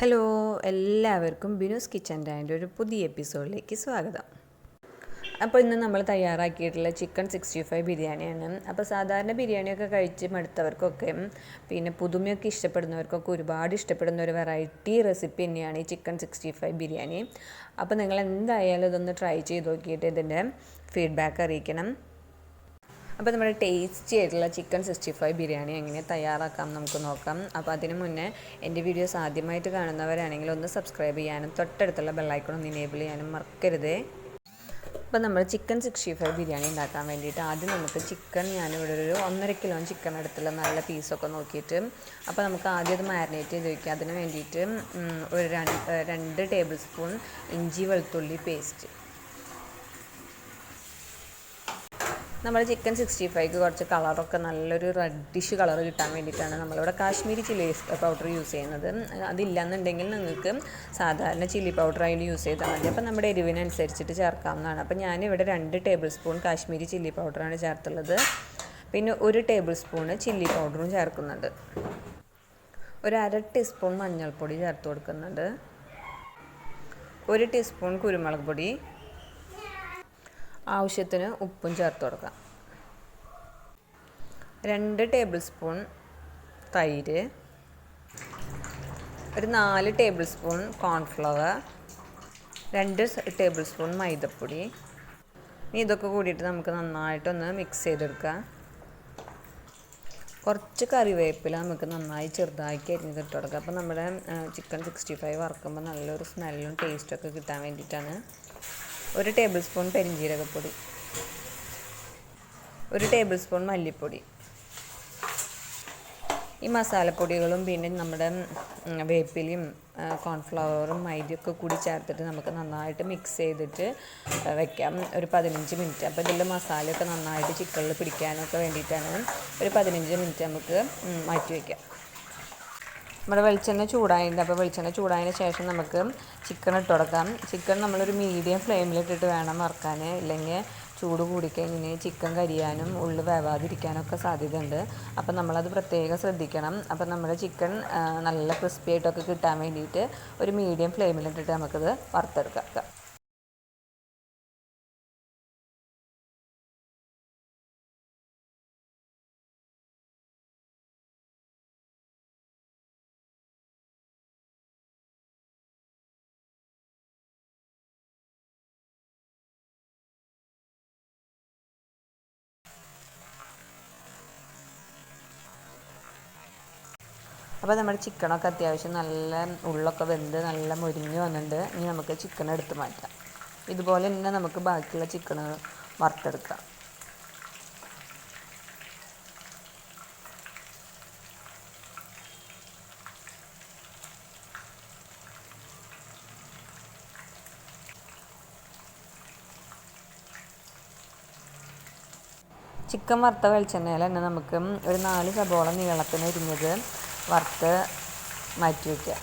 Hello എല്ലാവർക്കും Binu's kitchen Dante ഒരു പുതിയ എപ്പിസോഡിലേക്ക് സ്വാഗതം. അപ്പോൾ ഇന്ന് നമ്മൾ തയ്യാറാക്കിയിട്ടുള്ള ചിക്കൻ സിക്സ്റ്റി ഫൈവ് ബിരിയാണിയാണ്. അപ്പോൾ സാധാരണ ബിരിയാണിയൊക്കെ കഴിച്ച് മടുത്തവർക്കൊക്കെ പിന്നെ പുതുമയൊക്കെ ഇഷ്ടപ്പെടുന്നവർക്കൊക്കെ ഒരുപാട് ഇഷ്ടപ്പെടുന്ന ഒരു വെറൈറ്റി റെസിപ്പി തന്നെയാണ് ഈ ചിക്കൻ സിക്സ്റ്റി ഫൈവ് ബിരിയാണി. അപ്പോൾ നിങ്ങൾ എന്തായാലും ഇതൊന്ന് ട്രൈ ചെയ്ത് നോക്കിയിട്ട് ഇതിന്റെ ഫീഡ്ബാക്ക് അറിയിക്കണം. അപ്പോൾ നമ്മുടെ ടേസ്റ്റി ആയിട്ടുള്ള ചിക്കൻ സിക്സ്റ്റി ഫൈവ് ബിരിയാണി എങ്ങനെ തയ്യാറാക്കാം നമുക്ക് നോക്കാം. അപ്പോൾ അതിന് മുന്നേ എന്റെ വീഡിയോസ് ആദ്യമായിട്ട് കാണുന്നവരാണെങ്കിൽ ഒന്ന് സബ്സ്ക്രൈബ് ചെയ്യാനും തൊട്ടടുത്തുള്ള ബെല്ലൈക്കൺ ഒന്ന് ഇനേബിൾ ചെയ്യാനും മറക്കരുതേ. അപ്പോൾ നമ്മൾ ചിക്കൻ സിക്സ്റ്റി ഫൈവ് ബിരിയാണി ഉണ്ടാക്കാൻ വേണ്ടിയിട്ട് ആദ്യം നമുക്ക് ചിക്കൻ ഞാനിവിടെ ഒരു ഒന്നര കിലോ ചിക്കൻ എടുത്തുള്ള നല്ല പീസൊക്കെ നോക്കിയിട്ട് അപ്പോൾ നമുക്ക് ആദ്യം അത് മാരിനേറ്റ് ചെയ്ത് വയ്ക്കുക അതിന് വേണ്ടിയിട്ട് ഒരു രണ്ട് ടേബിൾ സ്പൂൺ ഇഞ്ചി വെളുത്തുള്ളി പേസ്റ്റ് നമ്മൾ ചിക്കൻ സിക്സ്റ്റി ഫൈവ് കുറച്ച് കളറൊക്കെ നല്ലൊരു റെഡിഷ് കളർ കിട്ടാൻ വേണ്ടിയിട്ടാണ്. നമ്മളിവിടെ കാശ്മീരി ചില്ലി പൗഡർ യൂസ് ചെയ്യുന്നത്. അതില്ലാന്നുണ്ടെങ്കിൽ നിങ്ങൾക്ക് സാധാരണ ചില്ലി പൗഡർ അതിൽ യൂസ് ചെയ്താൽ മതി. അപ്പോൾ നമ്മുടെ എരിവിനനുസരിച്ചിട്ട് ചേർക്കാവുന്നതാണ്. അപ്പോൾ ഞാനിവിടെ രണ്ട് ടേബിൾ സ്പൂൺ കാശ്മീരി ചില്ലി പൗഡറാണ് ചേർത്തുള്ളത്. പിന്നെ ഒരു ടേബിൾ സ്പൂണ് ചില്ലി പൗഡറും ചേർക്കുന്നുണ്ട്. ഒരു അര ടീസ്പൂൺ മഞ്ഞൾപ്പൊടി ചേർത്ത് കൊടുക്കുന്നുണ്ട്. ഒരു ടീസ്പൂൺ കുരുമുളക് പൊടി ആവശ്യത്തിന് ഉപ്പും ചേർത്ത് കൊടുക്കുക. രണ്ട് ടേബിൾ സ്പൂൺ തൈര് ഒരു നാല് ടേബിൾ സ്പൂൺ കോൺഫ്ലവർ രണ്ട് ടേബിൾ സ്പൂൺ മൈദപ്പൊടി. ഇനി ഇതൊക്കെ കൂടിയിട്ട് നമുക്ക് നന്നായിട്ടൊന്ന് മിക്സ് ചെയ്തെടുക്കാം കുറച്ച് കറിവേപ്പില നമുക്ക് നന്നായി ചെറുതാക്കി അരിഞ്ഞ് ഇട്ട് കൊടുക്കാം അപ്പോൾ നമ്മുടെ ചിക്കൻ സിക്സ്റ്റി ഫൈവ് വറക്കുമ്പോൾ നല്ലൊരു സ്മെല്ലും ടേസ്റ്റൊക്കെ കിട്ടാൻ വേണ്ടിയിട്ടാണ് ഒരു ടേബിൾ സ്പൂൺ പെരിഞ്ജീരകപ്പൊടി ഒരു ടേബിൾ സ്പൂൺ മല്ലിപ്പൊടി. ഈ മസാലപ്പൊടികളും പിന്നെ നമ്മുടെ വേപ്പിലയും കോൺഫ്ലവറും മൈദയൊക്കെ കൂടി ചേർത്തിട്ട് നമുക്ക് നന്നായിട്ട് മിക്സ് ചെയ്തിട്ട് വെക്കാം. ഒരു പതിനഞ്ച് മിനിറ്റ് അപ്പോൾ ഇതിൽ മസാലയൊക്കെ നന്നായിട്ട് ചിക്കനിൽ പിടിക്കാനൊക്കെ വേണ്ടിയിട്ടാണ് ഒരു പതിനഞ്ച് മിനിറ്റ് നമുക്ക് മാറ്റി വയ്ക്കാം നമ്മുടെ വെളിച്ചെണ്ണ ചൂടായിട്ടുണ്ട്. അപ്പോൾ വെളിച്ചെണ്ണ ചൂടായതിന് ശേഷം നമുക്ക് ചിക്കൻ ഇട്ട് കൊടുക്കാം. ചിക്കൻ നമ്മളൊരു മീഡിയം ഫ്ലെയിമിലിട്ടിട്ട് വേണം വറുക്കാൻ. ഇല്ലെങ്കിൽ ചൂട് കൂടിക്കഴിഞ്ഞാൽ ചിക്കൻ കരിയാനും ഉള്ളു വേവാതിരിക്കാനൊക്കെ സാധ്യതയുണ്ട്. അപ്പോൾ നമ്മളത് പ്രത്യേകം ശ്രദ്ധിക്കണം. അപ്പോൾ നമ്മുടെ ചിക്കൻ നല്ല ക്രിസ്പി ആയിട്ടൊക്കെ കിട്ടാൻ വേണ്ടിയിട്ട് ഒരു മീഡിയം ഫ്ലെയിമിലിട്ടിട്ട് നമുക്കത് വറുത്തെടുക്കാം. അപ്പോൾ നമ്മുടെ ചിക്കനൊക്കെ അത്യാവശ്യം നല്ല ഉള്ളൊക്കെ വെന്ത് നല്ല മുരിഞ്ഞ് വന്നിട്ടുണ്ട്. ഇനി നമുക്ക് ചിക്കൻ എടുത്ത് മാറ്റാം. ഇതുപോലെ തന്നെ നമുക്ക് ബാക്കിയുള്ള ചിക്കൻ വറുത്തെടുക്കാം. ചിക്കൻ വറുത്ത വെളിച്ചെണ്ണയിൽ തന്നെ നമുക്ക് ഒരു നാല് സബോള നീളത്തിന് ഇരിഞ്ഞത് വറുത്ത് മാറ്റി വയ്ക്കുക.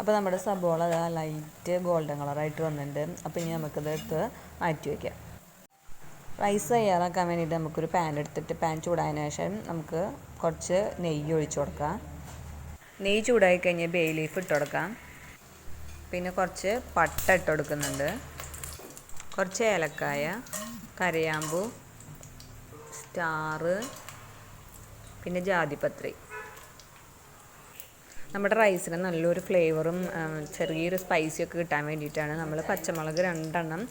അപ്പോൾ നമ്മുടെ സബോള ലൈറ്റ് ഗോൾഡൻ കളറായിട്ട് വന്നിട്ടുണ്ട്. അപ്പോൾ ഇനി നമുക്കിത് എടുത്ത് മാറ്റി വയ്ക്കാം. റൈസ് തയ്യാറാക്കാൻ വേണ്ടിയിട്ട് നമുക്കൊരു പാൻ എടുത്തിട്ട് പാൻ ചൂടായതിനു ശേഷം നമുക്ക് കുറച്ച് നെയ്യ് ഒഴിച്ചു കൊടുക്കാം. നെയ്യ് ചൂടായി കഴിഞ്ഞാൽ ബേ ലീഫ് ഇട്ട് കൊടുക്കാം. പിന്നെ കുറച്ച് പട്ട ഇട്ട് കൊടുക്കുന്നുണ്ട്. കുറച്ച് ഏലക്കായ കരയാമ്പു സ്റ്റാറ് പിന്നെ ജാതിപത്രി. നമ്മുടെ റൈസിന് നല്ലൊരു ഫ്ലേവറും ചെറിയൊരു സ്പൈസിയൊക്കെ കിട്ടാൻ വേണ്ടിയിട്ടാണ് നമ്മൾ പച്ചമുളക് രണ്ടെണ്ണം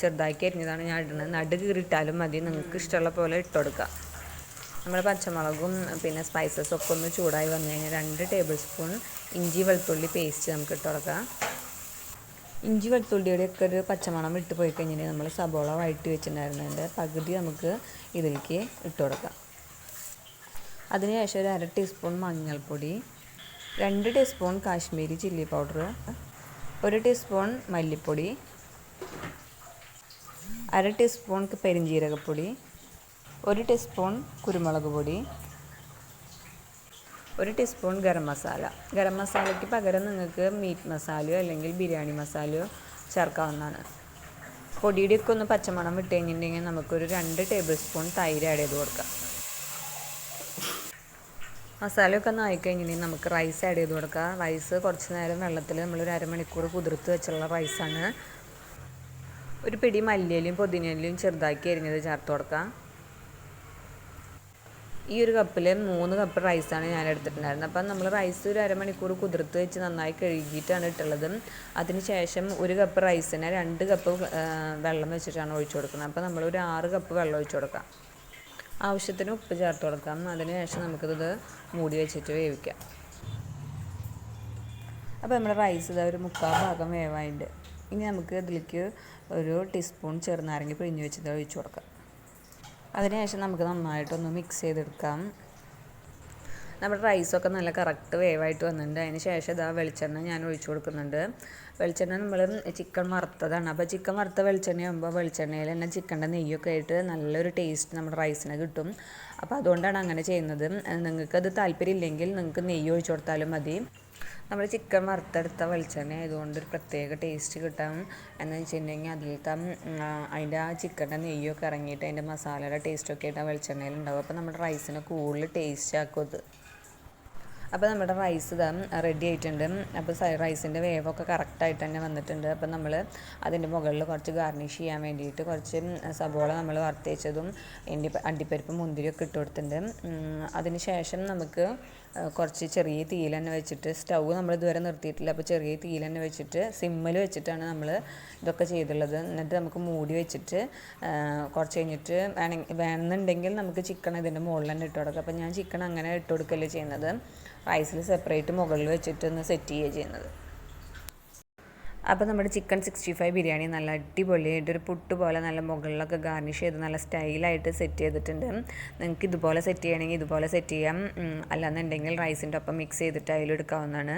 ചെറുതാക്കി അരിഞ്ഞതാണ് ഞാൻ ഇടുന്നത്. നടു കീറിയിട്ടാലും മതി. നിങ്ങൾക്ക് ഇഷ്ടമുള്ള പോലെ ഇട്ട് നമ്മൾ പച്ചമുളകും പിന്നെ സ്പൈസസും ഒക്കെ ഒന്ന് ചൂടായി വന്നു കഴിഞ്ഞാൽ രണ്ട് ടേബിൾ സ്പൂൺ ഇഞ്ചി വെളുത്തുള്ളി പേസ്റ്റ് നമുക്ക് ഇട്ട് കൊടുക്കാം. ഇഞ്ചി വെളുത്തുള്ളിയുടെ ഒക്കെ ഒരു പച്ചമണം ഇട്ട് പോയി കഴിഞ്ഞാൽ നമ്മൾ സബോള വഴറ്റി വെച്ചിട്ടുണ്ടായിരുന്നതിന്റെ പകുതി നമുക്ക് ഇതിലേക്ക് ഇട്ട് കൊടുക്കാം. അതിനുശേഷം ഒരു അര ടീസ്പൂൺ മഞ്ഞൾപ്പൊടി രണ്ട് ടീസ്പൂൺ കാശ്മീരി ചില്ലി പൗഡർ ഒരു ടീസ്പൂൺ മല്ലിപ്പൊടി അര ടീസ്പൂൺ പെരിഞ്ജീരകപ്പൊടി ഒരു ടീസ്പൂൺ കുരുമുളക് പൊടി ഒരു ടീസ്പൂൺ ഗരം മസാല. ഗരം മസാലയ്ക്ക് പകരം നിങ്ങൾക്ക് മീറ്റ് മസാലയോ അല്ലെങ്കിൽ ബിരിയാണി മസാലയോ ചേർക്കാവുന്നതാണ്. പൊടിയുടെയൊക്കെ ഒന്ന് പച്ചമണം വിട്ട് കഴിഞ്ഞിട്ടുണ്ടെങ്കിൽ നമുക്കൊരു രണ്ട് ടേബിൾ സ്പൂൺ തൈര് ആഡ് ചെയ്ത് കൊടുക്കാം. മസാലയൊക്കെ ഒന്ന് ആയിക്കഴിഞ്ഞിട്ടുണ്ടെങ്കിൽ നമുക്ക് റൈസ് ആഡ് ചെയ്ത് കൊടുക്കാം. റൈസ് കുറച്ച് നേരം വെള്ളത്തിൽ നമ്മളൊരു അരമണിക്കൂർ കുതിർത്ത് വെച്ചുള്ള റൈസാണ് ഒരു പിടി മല്ലിയിലും പുതിനയിലും ചെറുതാക്കി അരിഞ്ഞത് ചേർത്ത് കൊടുക്കാം. ഈ ഒരു കപ്പിൽ മൂന്ന് കപ്പ് റൈസാണ് ഞാൻ എടുത്തിട്ടുണ്ടായിരുന്നത്. അപ്പം നമ്മൾ റൈസ് ഒരു അരമണിക്കൂർ കുതിർത്ത് വെച്ച് നന്നായി കഴുകിയിട്ടാണ് ഇട്ടുള്ളത്. അതിന് ശേഷം ഒരു കപ്പ് റൈസിന് രണ്ട് കപ്പ് വെള്ളം വെച്ചിട്ടാണ് ഒഴിച്ചു കൊടുക്കുന്നത്. അപ്പം നമ്മൾ ഒരു ആറ് കപ്പ് വെള്ളം ഒഴിച്ചു കൊടുക്കാം. ആവശ്യത്തിന് ഉപ്പ് ചേർത്ത് കൊടുക്കാം. അതിന് ശേഷം നമുക്കിത് മൂടി വെച്ചിട്ട് വേവിക്കാം. അപ്പോൾ നമ്മുടെ റൈസ് ഇതാ ഒരു മുക്കാൽ ഭാഗം വേവായിട്ട് ഇനി നമുക്ക് ഇതിലേക്ക് ഒരു ടീസ്പൂൺ ചെറുനാരങ്ങ പിഴിഞ്ഞ് വെച്ചത് ഒഴിച്ചു കൊടുക്കാം. അതിനുശേഷം നമുക്ക് നന്നായിട്ടൊന്ന് മിക്സ് ചെയ്തെടുക്കാം. നമ്മുടെ റൈസൊക്കെ നല്ല കറക്റ്റ് വേവായിട്ട് വന്നിട്ടുണ്ട്. അതിന് ശേഷം ഇതാ വെളിച്ചെണ്ണ ഞാൻ ഒഴിച്ചു കൊടുക്കുന്നുണ്ട്. വെളിച്ചെണ്ണ നമ്മൾ ചിക്കൻ വറുത്തതാണ്. അപ്പോൾ ചിക്കൻ വറുത്ത വെളിച്ചെണ്ണ ആകുമ്പോൾ വെളിച്ചെണ്ണയിൽ തന്നെ ചിക്കന്റെ നെയ്യൊക്കെ ആയിട്ട് നല്ലൊരു ടേസ്റ്റ് നമ്മുടെ റൈസിന് കിട്ടും. അപ്പോൾ അതുകൊണ്ടാണ് അങ്ങനെ ചെയ്യുന്നത്. നിങ്ങൾക്കത് താല്പര്യം ഇല്ലെങ്കിൽ നിങ്ങൾക്ക് നെയ്യ് ഒഴിച്ചു കൊടുത്താലും മതി. നമ്മൾ ചിക്കൻ വറുത്തെടുത്ത വെളിച്ചെണ്ണ ആയതുകൊണ്ട് ഒരു പ്രത്യേക ടേസ്റ്റ് കിട്ടാം. എന്ന് വെച്ചിട്ടുണ്ടെങ്കിൽ അതിലത്തെ അതിന്റെ ആ ചിക്കന്റെ നെയ്യൊക്കെ ഇറങ്ങിയിട്ട് അതിന്റെ മസാലയുടെ ടേസ്റ്റൊക്കെ ആയിട്ട് ആ വെളിച്ചെണ്ണയിൽ അപ്പോൾ നമ്മുടെ റൈസിന് കൂടുതൽ ടേസ്റ്റ് ആക്കും അത്. അപ്പോൾ നമ്മുടെ റൈസ് ഇതാ റെഡി ആയിട്ടുണ്ട്. അപ്പോൾ റൈസിന്റെ വേവൊക്കെ കറക്റ്റായിട്ട് തന്നെ വന്നിട്ടുണ്ട്. അപ്പോൾ നമ്മൾ അതിന്റെ മുകളിൽ കുറച്ച് ഗാർണിഷ് ചെയ്യാൻ വേണ്ടിയിട്ട് കുറച്ച് സബോള നമ്മൾ വറുത്തേച്ചതും എന്റെ അണ്ടിപ്പരിപ്പ് മുന്തിരിയൊക്കെ ഇട്ട് കൊടുത്തിട്ടുണ്ട്. അതിന് ശേഷം നമുക്ക് കുറച്ച് ചെറിയ തീയിൽ തന്നെ വെച്ചിട്ട് സ്റ്റൗ നമ്മൾ ഇതുവരെ നിർത്തിയിട്ടില്ല. അപ്പോൾ ചെറിയ തീയിൽ തന്നെ വെച്ചിട്ട് സിമ്മിൽ വെച്ചിട്ടാണ് നമ്മൾ ഇതൊക്കെ ചെയ്തുള്ളത്. എന്നിട്ട് നമുക്ക് മൂടി വെച്ചിട്ട് കുറച്ച് കഴിഞ്ഞിട്ട് വേണമെങ്കിൽ വേണമെന്നുണ്ടെങ്കിൽ നമുക്ക് ചിക്കൻ ഇതിന്റെ മുകളിൽ തന്നെ ഇട്ട് കൊടുക്കാം. അപ്പോൾ ഞാൻ ചിക്കൻ അങ്ങനെ ഇട്ട് കൊടുക്കല്ലേ ചെയ്യുന്നത്. റൈസിൽ സെപ്പറേറ്റ് മുകളിൽ വെച്ചിട്ടൊന്ന് സെറ്റ് ചെയ്യുക ചെയ്യുന്നത്. അപ്പോൾ നമ്മുടെ ചിക്കൻ സിക്സ്റ്റി ഫൈവ് ബിരിയാണി നല്ല അടിപൊളിയായിട്ട് ഒരു പുട്ട് പോലെ നല്ല മുകളിലൊക്കെ ഗാർണിഷ് ചെയ്ത് നല്ല സ്റ്റൈലായിട്ട് സെറ്റ് ചെയ്തിട്ടുണ്ട്. നിങ്ങൾക്ക് ഇതുപോലെ സെറ്റ് ചെയ്യണമെങ്കിൽ ഇതുപോലെ സെറ്റ് ചെയ്യാം. അല്ലാന്നുണ്ടെങ്കിൽ റൈസിന്റെ ഒപ്പം മിക്സ് ചെയ്തിട്ട് അതിലെടുക്കാവുന്നതാണ്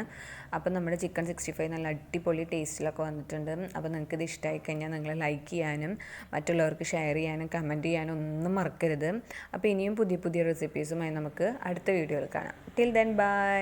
അപ്പോൾ നമ്മുടെ ചിക്കൻ സിക്സ്റ്റി ഫൈവ് നല്ല അടിപൊളി ടേസ്റ്റിലൊക്കെ വന്നിട്ടുണ്ട്. അപ്പോൾ നിങ്ങൾക്ക് ഇത് ഇഷ്ടമായി കഴിഞ്ഞാൽ നിങ്ങൾ ലൈക്ക് ചെയ്യാനും മറ്റുള്ളവർക്ക് ഷെയർ ചെയ്യാനും കമന്റ് ചെയ്യാനും ഒന്നും മറക്കരുത്. അപ്പോൾ ഇനിയും പുതിയ പുതിയ റെസിപ്പീസുമായി നമുക്ക് അടുത്ത വീഡിയോയിൽ കാണാം. Till then bye